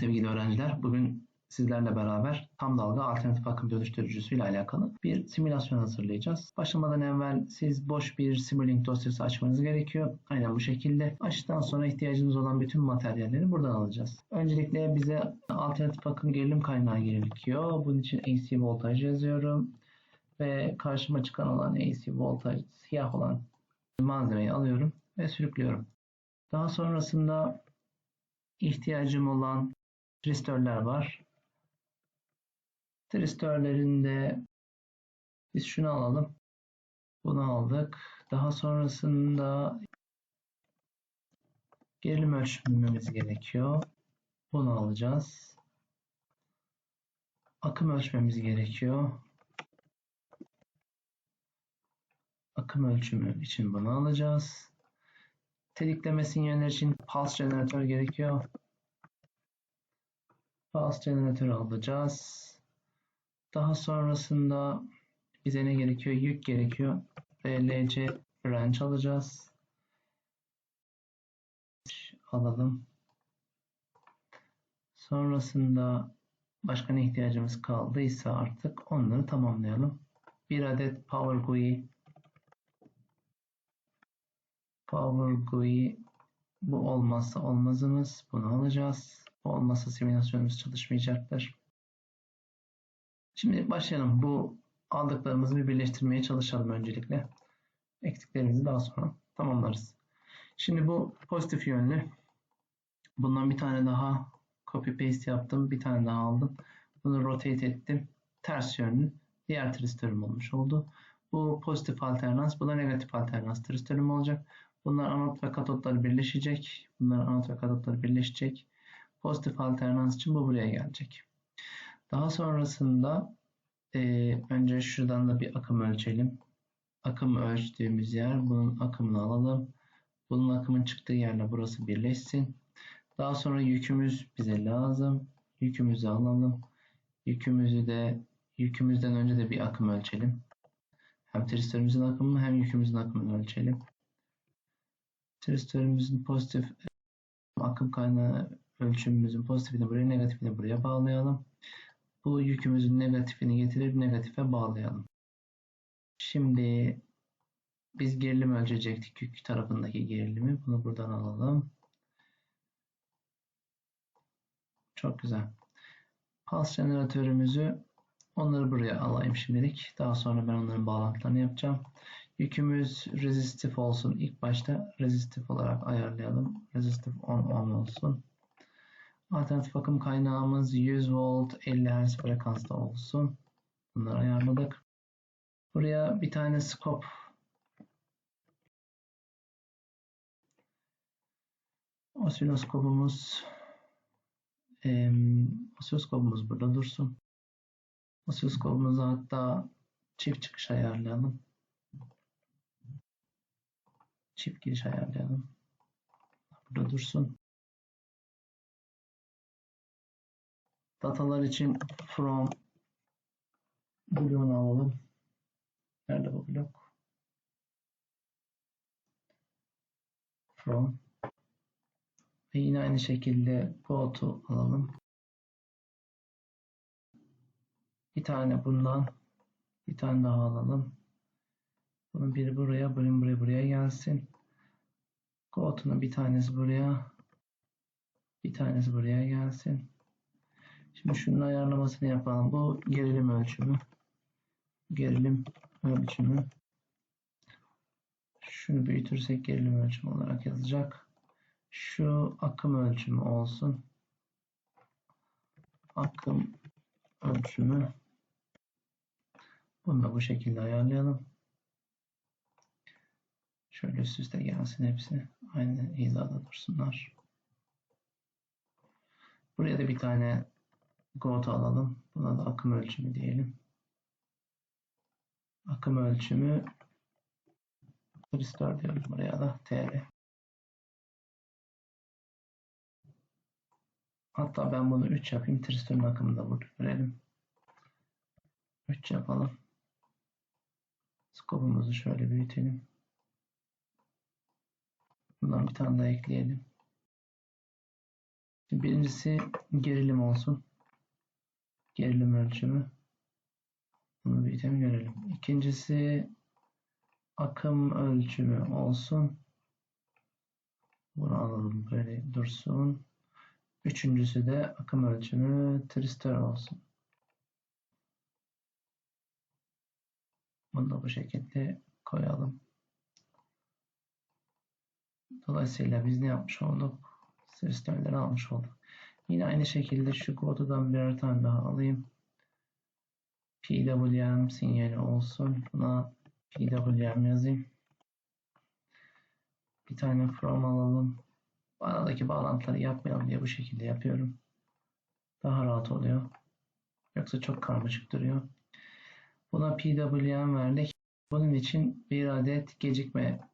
sevgili öğrenciler. Bugün sizlerle beraber tam dalga alternatif akım dönüştürücüsü ile alakalı bir simülasyon hazırlayacağız. Başlamadan evvel siz boş bir Simulink dosyası açmanız gerekiyor. Aynen bu şekilde. Açtıktan sonra ihtiyacınız olan bütün materyalleri buradan alacağız. Öncelikle bize alternatif akım gerilim kaynağı gerekiyor. Bunun için AC voltaj yazıyorum. Ve karşıma çıkan olan AC voltaj siyah olan malzemeyi alıyorum ve sürüklüyorum. Daha sonrasında ihtiyacım olan tristörler var. Tristörlerinde biz şunu alalım. Bunu aldık. Daha sonrasında gerilim ölçmemiz gerekiyor. Bunu alacağız. Akım ölçmemiz gerekiyor. Akım ölçümü için bunu alacağız. Tetikleme sinyalleri için pulse jeneratör gerekiyor. Pulse jeneratörü alacağız. Daha sonrasında bize ne gerekiyor? Yük gerekiyor. BLC branch alacağız. Alalım. Sonrasında başka ne ihtiyacımız kaldıysa artık onları tamamlayalım. Bir adet Power GUI Power GUI bu olmazsa olmazımız. Bunu alacağız. Olmazsa simülasyonumuz çalışmayacaktır. Şimdi başlayalım. Bu aldıklarımızı bir birleştirmeye çalışalım öncelikle. Eksiklerimizi daha sonra tamamlarız. Şimdi bu pozitif yönlü. Bundan bir tane daha copy paste yaptım. Bir tane daha aldım. Bunu rotate ettim. Ters yönlü. Diğer tristörüm olmuş oldu. Bu pozitif alternans. Bu da negatif alternans tristörüm olacak. Bunlar anot ve katotlar birleşecek. Bunlar anot ve katotlar birleşecek. Pozitif alternans için bu buraya gelecek. Daha sonrasında e, önce şuradan da bir akım ölçelim. Akım ölçtüğümüz yer bunun akımını alalım. Bunun akımın çıktığı yerle burası birleşsin. Daha sonra yükümüz bize lazım. Yükümüzü alalım. Yükümüzü de yükümüzden önce de bir akım ölçelim. Hem tristörümüzün akımını hem yükümüzün akımını ölçelim. Tristörümüzün pozitif akım kaynağı ölçümümüzün pozitifini buraya negatifini buraya bağlayalım. Bu yükümüzün negatifini getirip negatife bağlayalım. Şimdi biz gerilim ölçecektik yük tarafındaki gerilimi. Bunu buradan alalım. Çok güzel. Pulse jeneratörümüzü onları buraya alayım şimdilik. Daha sonra ben onların bağlantılarını yapacağım. Yükümüz rezistif olsun. İlk başta rezistif olarak ayarlayalım. Rezistif 10 ohm olsun. Alternatif akım kaynağımız 100 volt 50 Hz frekansta olsun. Bunları ayarladık. Buraya bir tane scope osiloskopumuz e, osiloskopumuz burada dursun. Osiloskopumuzu hatta çift çıkış ayarlayalım. Çift giriş ayarlayalım. Burada dursun. Datalar için from bloğunu alalım. Nerede bu blok? From ve yine aynı şekilde go alalım. Bir tane bundan bir tane daha alalım. Bunun biri buraya, bunun buraya buraya gelsin. Go to'nun bir tanesi buraya, bir tanesi buraya gelsin. Şimdi şunun ayarlamasını yapalım. Bu gerilim ölçümü. Gerilim ölçümü. Şunu büyütürsek gerilim ölçümü olarak yazacak. Şu akım ölçümü olsun. Akım ölçümü. Bunu da bu şekilde ayarlayalım. Şöyle üst üste gelsin hepsi. Aynı hizada dursunlar. Buraya da bir tane Go'da alalım. Buna da akım ölçümü diyelim. Akım ölçümü Kristal diyoruz buraya da TL. Hatta ben bunu 3 yapayım. Tristor'un akımını da burada görelim. 3 yapalım. Skopumuzu şöyle büyütelim. Bundan bir tane daha ekleyelim. Birincisi gerilim olsun. Gerilim ölçümü. Bunu büyütelim görelim. İkincisi akım ölçümü olsun. Bunu alalım böyle dursun. Üçüncüsü de akım ölçümü tristor olsun. Bunu da bu şekilde koyalım. Dolayısıyla biz ne yapmış olduk? Tristörleri almış olduk. Yine aynı şekilde şu kodudan birer tane daha alayım. PWM sinyali olsun. Buna PWM yazayım. Bir tane from alalım. Aradaki bağlantıları yapmayalım diye bu şekilde yapıyorum. Daha rahat oluyor. Yoksa çok karmaşık duruyor. Buna PWM verdik. Bunun için bir adet gecikme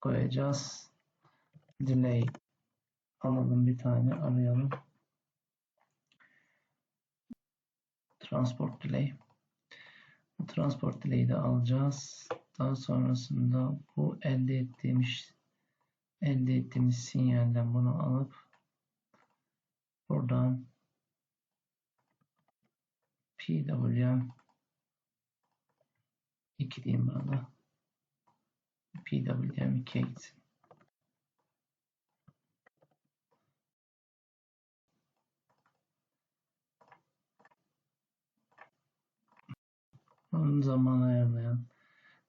koyacağız. Delay alalım bir tane arayalım. Transport delay. Bu transport delay'i de alacağız. Daha sonrasında bu elde ettiğimiz elde ettiğimiz sinyalden bunu alıp buradan PWM 2 diyeyim bana. PWM 2'ye gitsin. Zaman ayarlayan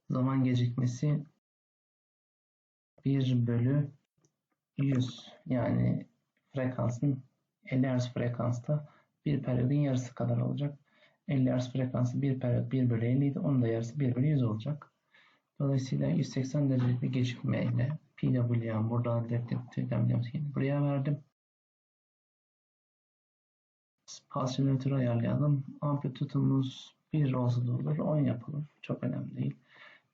zaman gecikmesi 1 bölü 100 yani frekansın 50 Hz frekansta bir periyodun yarısı kadar olacak. 50 Hz frekansı bir periyot 1 bölü 50 idi. Onun da yarısı 1 bölü 100 olacak. Dolayısıyla 180 derecelik bir gecikme ile PWM buradan defterden buraya verdim. Spasiyonatörü ayarlayalım. Amplitudumuz 1 olsa da olur. 10 yapalım. Çok önemli değil.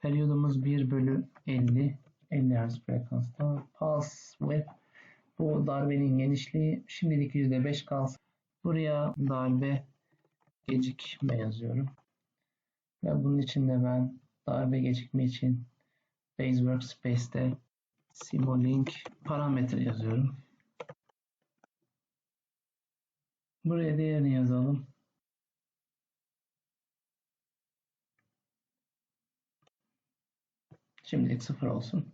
Periyodumuz 1 bölü 50. 50 Hz frekansta. Pulse width. Bu darbenin genişliği şimdilik %5 kalsın. Buraya darbe gecikme yazıyorum. Ve bunun için de ben darbe gecikme için Base Workspace'te Simulink parametre yazıyorum. Buraya değerini yazalım. Şimdilik sıfır olsun.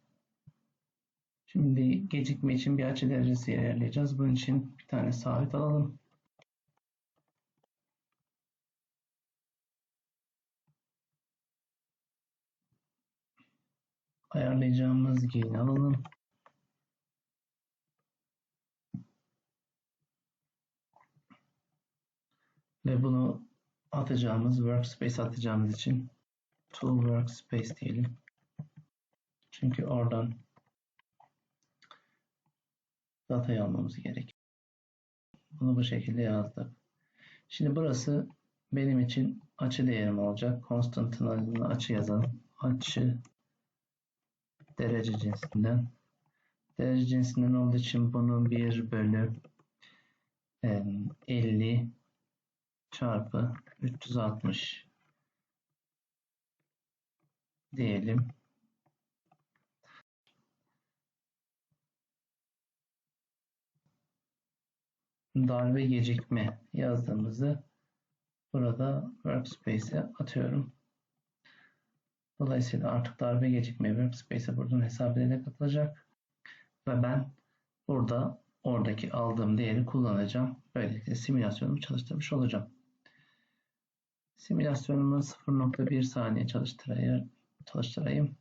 Şimdi gecikme için bir açı derecesi ayarlayacağız. Bunun için bir tane sabit alalım. Ayarlayacağımız gain alalım. Ve bunu atacağımız workspace atacağımız için tool workspace diyelim. Çünkü oradan datayı almamız gerek. Bunu bu şekilde yazdık. Şimdi burası benim için açı değerim olacak. Constant'ın adını açı yazalım. Açı derece cinsinden. Derece cinsinden olduğu için bunu 1 bölü 50 çarpı 360 diyelim. Darbe gecikme yazdığımızı burada workspace'e atıyorum. Dolayısıyla artık darbe gecikme workspace'e buradan hesap ederek atılacak. Ve ben burada oradaki aldığım değeri kullanacağım. Böylelikle simülasyonumu çalıştırmış olacağım. Simülasyonumu 0.1 saniye çalıştırayım.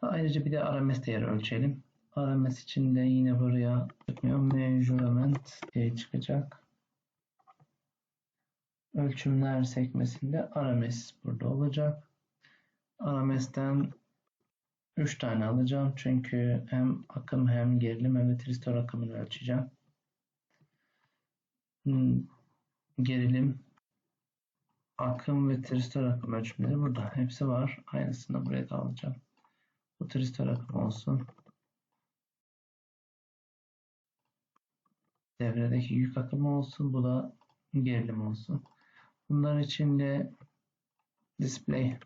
Ayrıca bir de RMS değeri ölçelim. RMS için de yine buraya çıkmıyor. Measurement diye çıkacak. Ölçümler sekmesinde RMS burada olacak. RMS'ten 3 tane alacağım. Çünkü hem akım hem gerilim hem de tristor akımını ölçeceğim. Hmm, gerilim, akım ve tristor akım ölçümleri burada. Hepsi var. Aynısını buraya da alacağım. Bu tristor akım olsun. Devredeki yük akımı olsun. Bu da gerilim olsun. Bunlar için de display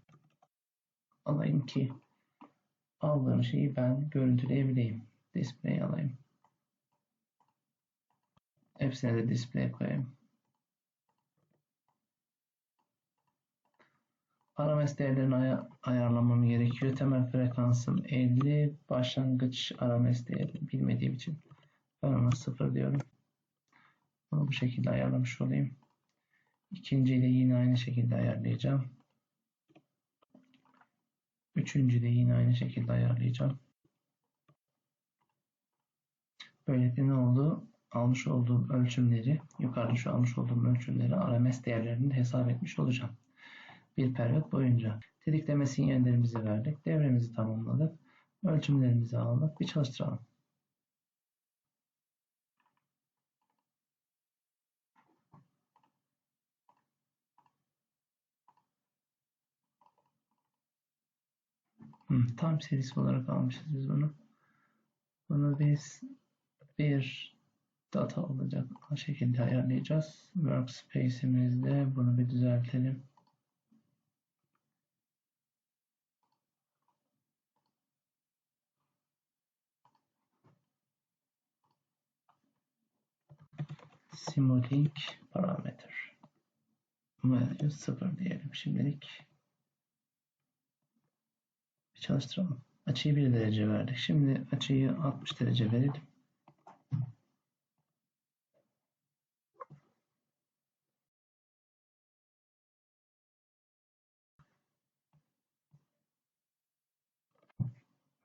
alayım ki aldığım şeyi ben görüntüleyebileyim. Display alayım. Hepsine de display koyayım. RMS değerlerini ay ayarlamam gerekiyor. Temel frekansım 50. Başlangıç RMS değeri bilmediğim için ben ona 0 diyorum. Bunu bu şekilde ayarlamış olayım. İkinciyi de yine aynı şekilde ayarlayacağım. Üçüncü de yine aynı şekilde ayarlayacağım. Böylelikle ne oldu? Almış olduğum ölçümleri, yukarıda şu almış olduğum ölçümleri RMS değerlerini de hesap etmiş olacağım. Bir periyot boyunca. Tetikleme sinyallerimizi verdik. Devremizi tamamladık. Ölçümlerimizi aldık. Bir çalıştıralım. Hmm, tam serisi olarak almışız biz bunu. Bunu biz bir data olacak şekilde ayarlayacağız. Workspace'imizde bunu bir düzeltelim. Simulink parameter. Value 0 diyelim şimdilik. Çalıştıralım. Açıyı 1 derece verdik. Şimdi açıyı 60 derece verelim.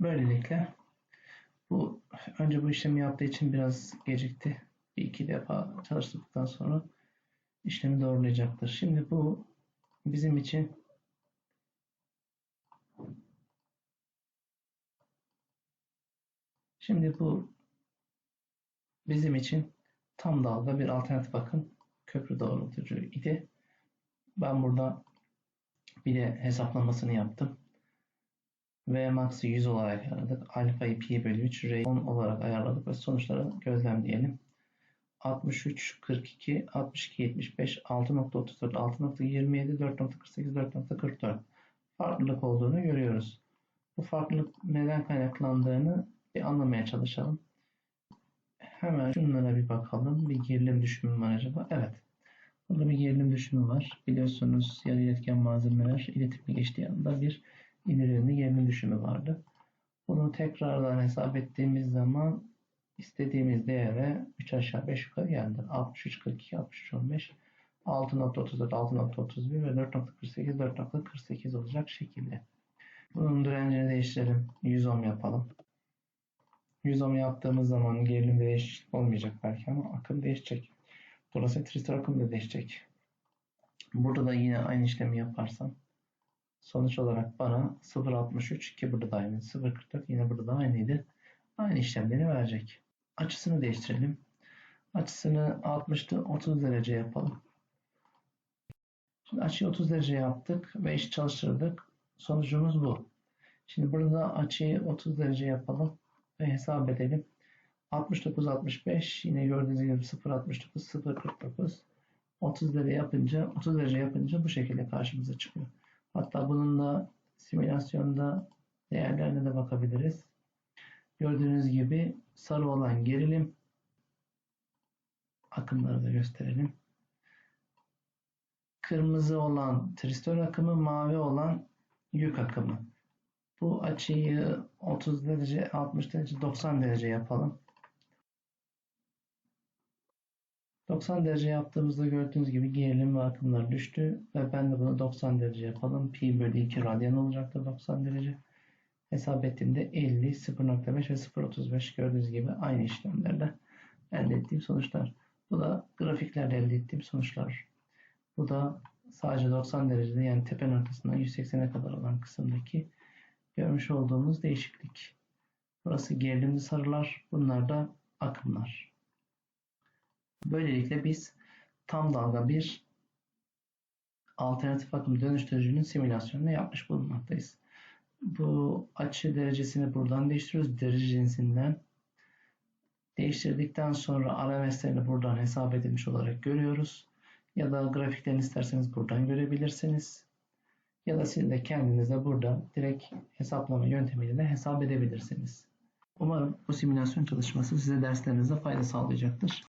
Böylelikle bu önce bu işlemi yaptığı için biraz gecikti. Bir iki defa çalıştırdıktan sonra işlemi doğrulayacaktır. Şimdi bu bizim için Şimdi bu bizim için tam dalga bir alternatif akım köprü doğrultucu idi. Ben burada bir de hesaplamasını yaptım. V max'ı 100 olarak ayarladık. Alfa'yı pi bölü 3, R'yi 10 olarak ayarladık ve sonuçları gözlemleyelim. 63, 42, 62, 75, 6.34, 6.27, 4.48, 4.44 farklılık olduğunu görüyoruz. Bu farklılık neden kaynaklandığını bir anlamaya çalışalım. Hemen şunlara bir bakalım. Bir gerilim düşümü var acaba? Evet. Burada bir gerilim düşümü var. Biliyorsunuz yarı iletken malzemeler iletimi geçtiği anda bir ileri gerilim düşümü vardı. Bunu tekrardan hesap ettiğimiz zaman istediğimiz değere 3 aşağı 5 yukarı geldi. 63, 42, 63, 15, 6.34, 6.31 ve 4.48, 4.48 olacak şekilde. Bunun direncini değiştirelim. 100 ohm yapalım. 100 ohm yaptığımız zaman gerilim değişiklik olmayacak belki ama akım değişecek. Dolayısıyla tristor akım da değişecek. Burada da yine aynı işlemi yaparsam sonuç olarak bana 0.63 ki burada da aynı 0.44 yine burada da aynıydı. Aynı işlemleri verecek. Açısını değiştirelim. Açısını 60'tı 30 derece yapalım. Şimdi açıyı 30 derece yaptık ve iş çalıştırdık. Sonucumuz bu. Şimdi burada açıyı 30 derece yapalım ve hesap edelim. 69 65 yine gördüğünüz gibi 0 69 0 49 30 derece yapınca 30 derece yapınca bu şekilde karşımıza çıkıyor. Hatta bunun da simülasyonda değerlerine de bakabiliriz. Gördüğünüz gibi sarı olan gerilim akımları da gösterelim. Kırmızı olan tristör akımı, mavi olan yük akımı. Bu açıyı 30 derece, 60 derece, 90 derece yapalım. 90 derece yaptığımızda gördüğünüz gibi gerilim ve akımlar düştü ve ben de bunu 90 derece yapalım. Pi bölü 2 radyan olacaktır 90 derece. Hesap ettiğimde 50, 0.5 ve 0.35 gördüğünüz gibi aynı işlemlerde elde ettiğim sonuçlar. Bu da grafiklerle elde ettiğim sonuçlar. Bu da sadece 90 derecede yani tepe noktasından 180'e kadar olan kısımdaki görmüş olduğumuz değişiklik. Burası gerilimli sarılar, bunlar da akımlar. Böylelikle biz tam dalga bir alternatif akım dönüştürücünün simülasyonunu yapmış bulunmaktayız. Bu açı derecesini buradan değiştiriyoruz. Derece cinsinden. Değiştirdikten sonra RMS'lerini buradan hesap edilmiş olarak görüyoruz. Ya da grafiklerini isterseniz buradan görebilirsiniz. Ya da siz de kendiniz de burada direkt hesaplama yöntemiyle de hesap edebilirsiniz. Umarım bu simülasyon çalışması size derslerinizde fayda sağlayacaktır.